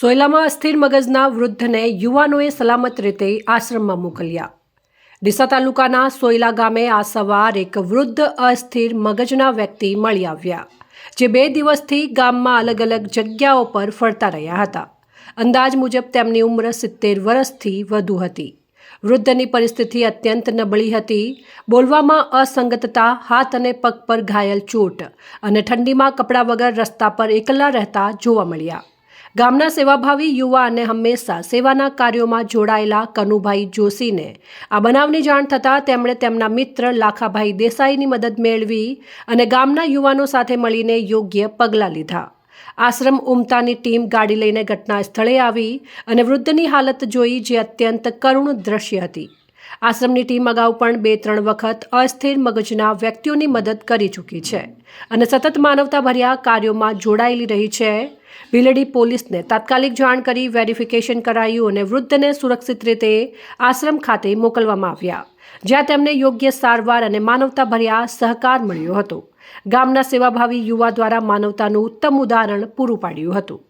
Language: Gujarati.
સોયલામાં અસ્થિર મગજના વૃદ્ધને યુવાનોએ સલામત રીતે આશ્રમમાં મોકલ્યા. ડીસા તાલુકાના સોયલા ગામે આ સવાર એક વૃદ્ધ અસ્થિર મગજના વ્યક્તિ મળી આવ્યા, જે બે દિવસથી ગામમાં અલગ અલગ જગ્યાઓ પર ફરતા રહ્યા હતા. અંદાજ મુજબ તેમની ઉંમર સિત્તેર વર્ષથી વધુ હતી. વૃદ્ધની પરિસ્થિતિ અત્યંત નબળી હતી. બોલવામાં અસંગતતા, હાથ અને પગ પર ઘાયલ ચોટ અને ઠંડીમાં કપડાં વગર રસ્તા પર એકલા રહેતા જોવા મળ્યા. ગામના સેવાભાવી યુવા અને હંમેશા સેવાના કાર્યોમાં જોડાયેલા કનુભાઈ જોશીને આ બનાવની જાણ થતાં તેમણે તેમના મિત્ર લાખાભાઈ દેસાઈની મદદ મેળવી અને ગામના યુવાનો સાથે મળીને યોગ્ય પગલાં લીધા. આશ્રમ ઉમતાની ટીમ ગાડી લઈને ઘટના સ્થળે આવી અને વૃદ્ધની હાલત જોઈ જે અત્યંત કરુણ દ્રશ્ય હતી. આશ્રમની ટીમ અગાઉ પણ બે ત્રણ વખત અસ્થિર મગજના વ્યક્તિઓની મદદ કરી ચૂકી છે અને સતત માનવતાભર્યા કાર્યોમાં જોડાયેલી રહી છે. ભીલડી પોલીસને તાત્કાલિક જાણ કરી વેરિફિકેશન કરાયું અને વૃદ્ધને સુરક્ષિત રીતે આશ્રમ ખાતે મોકલવામાં આવ્યા, જ્યાં તેમને યોગ્ય સારવાર અને માનવતાભર્યા સહકાર મળ્યો હતો. ગામના સેવાભાવી યુવા દ્વારા માનવતાનું ઉત્તમ ઉદાહરણ પૂરું પાડ્યું હતું.